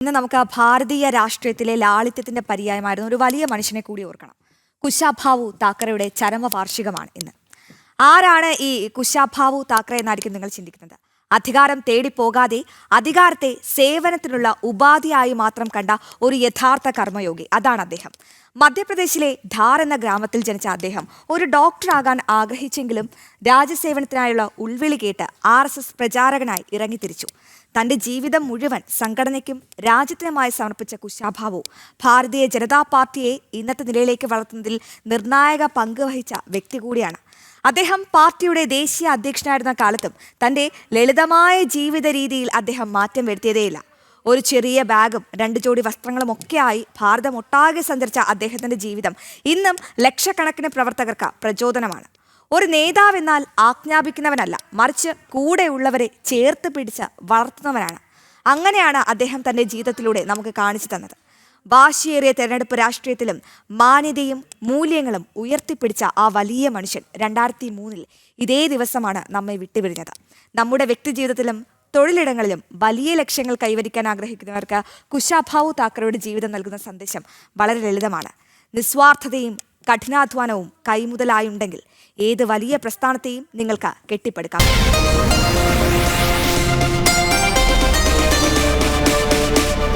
ഇന്ന് നമുക്ക് ആ ഭാരതീയ രാഷ്ട്രീയത്തിലെ ലാളിത്യത്തിന്റെ പര്യായമായിരുന്ന ഒരു വലിയ മനുഷ്യനെ കൂടി ഓർക്കണം. കുശാഭാവു താക്കറയുടെ ചരമവാർഷികമാണ് ഇന്ന്. ആരാണ് ഈ കുശാഭാവു താക്കറെ എന്നായിരിക്കും നിങ്ങൾ ചിന്തിക്കുന്നത്? അധികാരം തേടിപ്പോകാതെ അധികാരത്തെ സേവനത്തിനുള്ള ഉപാധിയായി മാത്രം കണ്ട ഒരു യഥാർത്ഥ കർമ്മയോഗി. അതാണ് അദ്ദേഹം. മധ്യപ്രദേശിലെ ധാർ എന്ന ഗ്രാമത്തിൽ ജനിച്ച അദ്ദേഹം ഒരു ഡോക്ടറാകാൻ ആഗ്രഹിച്ചെങ്കിലും രാജ്യസേവനത്തിനായുള്ള ഉൾവിളി കേട്ട് ആർ എസ് എസ് പ്രചാരകനായി ഇറങ്ങിത്തിരിച്ചു. തന്റെ ജീവിതം മുഴുവൻ സംഘടനയ്ക്കും രാജ്യത്തിനുമായി സമർപ്പിച്ച കുശാഭാവു ഭാരതീയ ജനതാ പാർട്ടിയെ ഇന്നത്തെ നിലയിലേക്ക് വളർത്തുന്നതിൽ നിർണായക പങ്ക് വഹിച്ച വ്യക്തി കൂടിയാണ്. അദ്ദേഹം പാർട്ടിയുടെ ദേശീയ അധ്യക്ഷനായിരുന്ന കാലത്തും തന്റെ ലളിതമായ ജീവിത രീതിയിൽ അദ്ദേഹം മാറ്റം വരുത്തിയതേയില്ല. ഒരു ചെറിയ ബാഗും രണ്ട് ജോഡി വസ്ത്രങ്ങളും ഒക്കെയായി ഭാരതം ഒട്ടാകെ സഞ്ചരിച്ച അദ്ദേഹത്തിന്റെ ജീവിതം ഇന്നും ലക്ഷക്കണക്കിന് പ്രവർത്തകർക്ക് പ്രചോദനമാണ്. ഒരു നേതാവെന്നാൽ ആജ്ഞാപിക്കുന്നവനല്ല മറിച്ച് കൂടെയുള്ളവരെ ചേർത്ത് പിടിച്ച് വളർത്തുന്നവനാണ്. അങ്ങനെയാണ് അദ്ദേഹം തന്റെ ജീവിതത്തിലൂടെ നമുക്ക് കാണിച്ചു തന്നത്. വാശിയേറിയ തെരഞ്ഞെടുപ്പ് രാഷ്ട്രീയത്തിലും മാന്യതയും മൂല്യങ്ങളും ഉയർത്തിപ്പിടിച്ച ആ വലിയ മനുഷ്യൻ രണ്ടായിരത്തി മൂന്നിൽ ഇതേ ദിവസമാണ് നമ്മെ വിട്ടുപിരിഞ്ഞത്. നമ്മുടെ വ്യക്തിജീവിതത്തിലും തൊഴിലിടങ്ങളിലും വലിയ ലക്ഷ്യങ്ങൾ കൈവരിക്കാൻ ആഗ്രഹിക്കുന്നവർക്ക് കുശാഭാവു താക്കറയുടെ ജീവിതം നൽകുന്ന സന്ദേശം വളരെ ലളിതമാണ്. നിസ്വാർത്ഥതയും കഠിനാധ്വാനവും കൈമുതലായുണ്ടെങ്കിൽ ഏത് വലിയ പ്രസ്ഥാനത്തെയും നിങ്ങൾക്ക് കെട്ടിപ്പടുക്കാം.